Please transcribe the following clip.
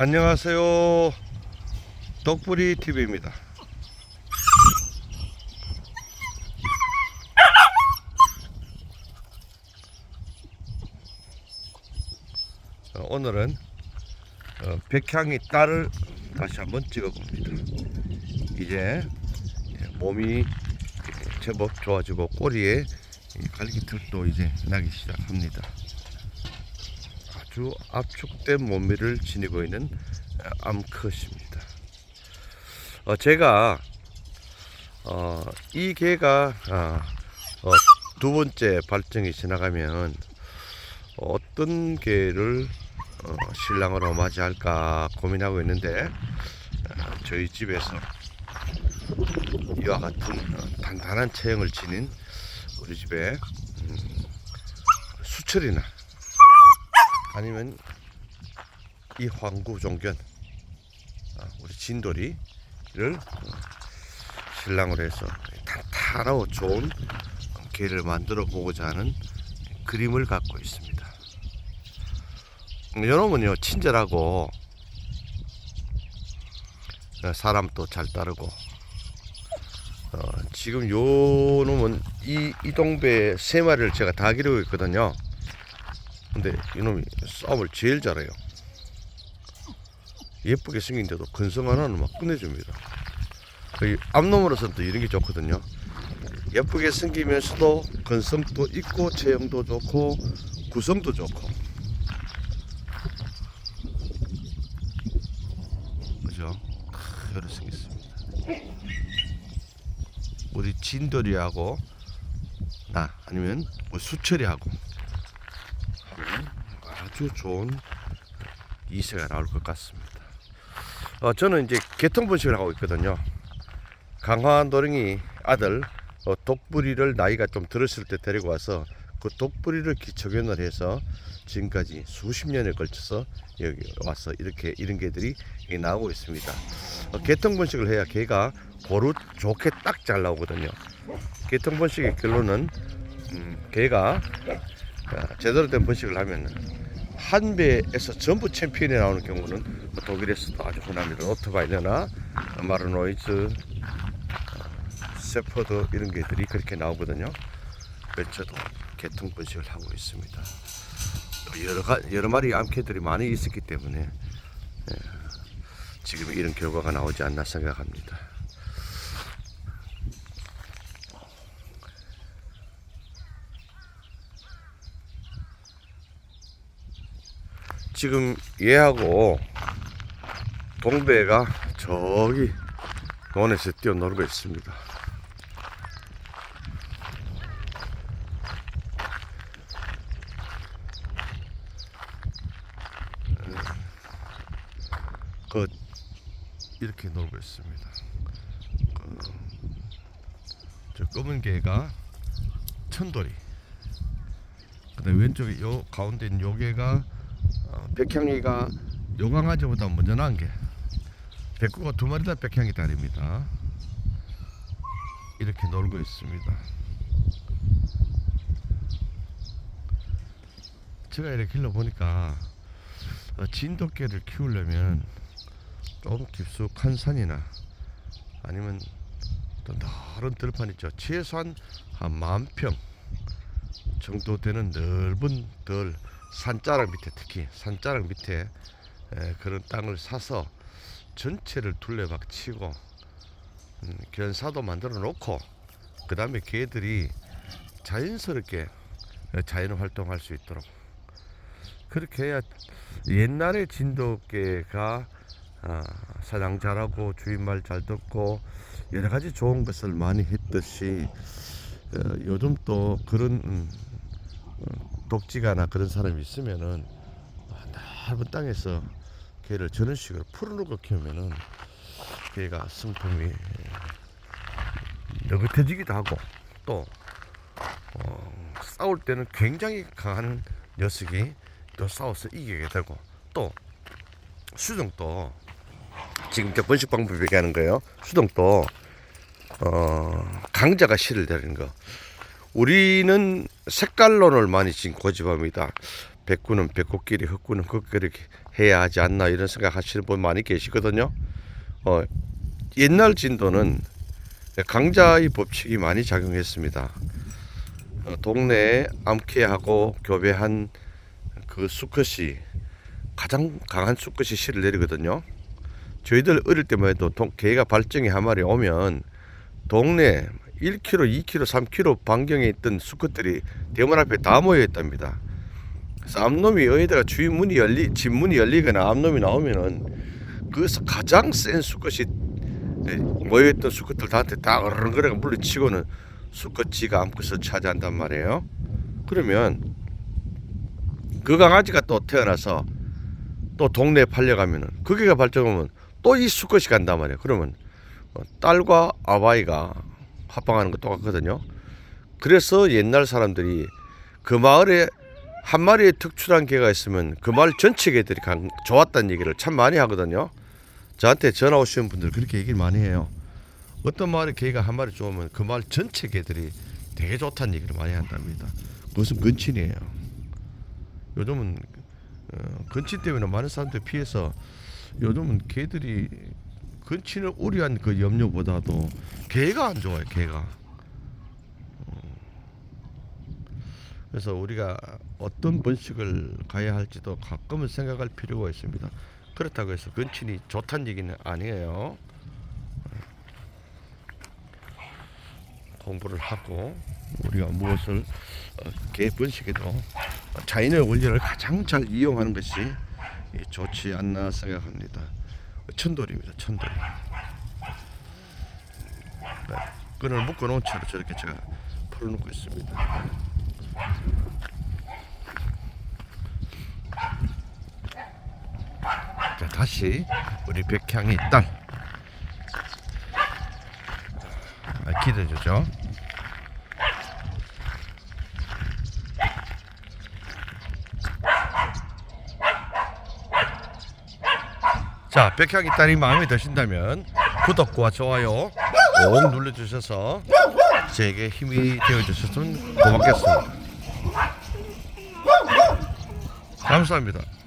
안녕하세요. 덕분이 TV입니다. 어, 오늘은 어, 백향이 딸을 다시 한번 찍어봅니다. 이제 몸이 제법 좋아지고 꼬리에 이 갈기털도 이제 나기 시작합니다. 아주 압축된 몸매를 지니고 있는 어, 암컷입니다. 어, 제가 어, 이 개가 아, 어, 두 번째 발정이 지나가면 어떤 개를 어, 신랑으로 맞이할까 고민하고 있는데 어, 저희 집에서 이와 같은 어, 단단한 체형을 지닌 우리 집에 음, 수철이나 아니면 이 황구 종견 아, 우리 진돌이를 어, 신랑으로 해서 탄탄하고 좋은 개를 만들어 보고자 하는 그림을 갖고 있습니다. 요놈은요 친절하고 어, 사람도 잘 따르고 어, 지금 요 놈은 이 이동배 세 마리를 제가 다 기르고 있거든요. 근데 이놈이 싸움을 제일 잘해요. 예쁘게 생긴데도 근성 하나는 막 끝내줍니다. 이 암놈으로서는 또 이런 게 좋거든요. 예쁘게 생기면서도 근성도 있고 체형도 좋고 구성도 좋고 그죠? 이렇게 생겼습니다. 우리 진돌이하고 나 아니면 뭐 수철이하고 아주 좋은 이세가 나올 것 같습니다. 어, 저는 이제 개통 분식을 하고 있거든요. 강화한 도령이 아들 어, 독부리를 나이가 좀 들었을 때 데리고 와서 그 독부리를 기초견을 해서 지금까지 수십 년에 걸쳐서 여기 와서 이렇게 이런 개들이 나오고 있습니다. 어, 개통 번식을 해야 개가 고루 좋게 딱 잘 나오거든요. 개통 번식의 결론은 음, 개가 아, 제대로 된 번식을 하면 한 배에서 전부 챔피언이 나오는 경우는 뭐 독일에서도 아주 흔합니다. 오토바이너나 마르노이즈, 어, 세퍼드 이런 개들이 그렇게 나오거든요. 저도 개통 번식을 하고 있습니다. 또 여러 가, 여러 마리 암캐들이 많이 있었기 때문에 예, 지금 이런 결과가 나오지 않나 생각합니다. 지금 얘하고 동배가 저기 논에서 뛰어놀고 있습니다. 그 이렇게 놀고 있습니다. 그, 저 검은 개가 천돌이. 그다음 왼쪽에 요 가운데 있는 요 개가 어, 백향이가 요강아지보다 먼저 나은 게 백구가 두 마리 다 백향이 딸입니다. 이렇게 놀고 있습니다. 제가 이렇게 길러 보니까 어, 진돗개를 키우려면 좀 깊숙한 산이나 아니면 또 넓은 들판 있죠. 최소한 한 만평 정도 되는 넓은 들 산자락 밑에 특히 산자락 밑에 에, 그런 땅을 사서 전체를 둘레박 치고 음, 견사도 만들어 놓고 그 다음에 개들이 자연스럽게 자연 활동할 수 있도록. 그렇게 해야 옛날에 진돗개가 아, 사냥 잘하고 주인 말 잘 듣고 여러 가지 좋은 것을 많이 했듯이 어, 요즘 또 그런 독지가나 그런 사람이 있으면은 넓은 땅에서 개를 저런 식으로 풀어놓고 키우면은 개가 성품이 느긋해지기도 하고 또 어, 싸울 때는 굉장히 강한 녀석이 또 싸워서 이기게 되고 또 수정도 지금 저 번식 방법 얘기하는 거예요. 수동도 어, 강자가 실을 내리는 거. 우리는 색깔론을 많이 지금 고집합니다. 백구는 백구끼리 흑구는 흑끼리 해야 하지 않나 이런 생각하시는 분 많이 계시거든요. 어, 옛날 진도는 강자의 법칙이 많이 작용했습니다. 어, 동네에 암캐하고 교배한 그 수컷이 가장 강한 수컷이 씨를 내리거든요. 저희들 어릴 때만 해도 동, 개가 발정이 한 마리 오면 동네 1km, 2km, 3km 반경에 있던 수컷들이 대문 앞에 다 모여 있답니다. 그래서 암놈이 여기다가 주인 문이 열리, 집 문이 열리거나 암놈이 나오면은 그래서 가장 센 수컷이 예, 모여있던 수컷들 다한테 다 어른거리가 물리치고는 수컷 지가 암컷을 차지한단 말이에요. 그러면 그 강아지가 또 태어나서 또 동네에 팔려가면은 그 개가 발정하면 또 이 수컷이 간단 말이에요. 그러면 어, 딸과 아바이가 합방하는 거 똑같거든요. 그래서 옛날 사람들이 그 마을에 한 마리의 특출한 개가 있으면 그 마을 전체 개들이 강, 좋았다는 얘기를 참 많이 하거든요. 저한테 전화 오시는 분들 그렇게 얘기를 많이 해요. 어떤 마을에 개가 한 마리 좋으면 그 마을 전체 개들이 되게 좋다는 얘기를 많이 한답니다. 그것은 근친이에요. 요즘은 어, 근친 때문에 많은 사람들이 피해서 요즘은 개들이 근친을 우려한 그 염려보다도 개가 안 좋아요. 개가. 어. 그래서 우리가 어떤 번식을 가야 할지도 가끔은 생각할 필요가 있습니다. 그렇다고 해서 근친이 좋다는 얘기는 아니에요. 공부를 하고 우리가 무엇을 어, 개 번식에도 자연의 원리를 가장 잘 이용하는 것이 이 좋지 않나 생각합니다. 천돌입니다. 천돌. 네, 끈을 묶어놓은 채로 저렇게 제가 풀어놓고 있습니다. 자 다시 우리 백향이 딸 아, 기대주죠. 자, 백향이 딸이 마음에 드신다면 구독과 좋아요 꼭 눌러주셔서 제게 힘이 되어주셨으면 고맙겠습니다. 감사합니다.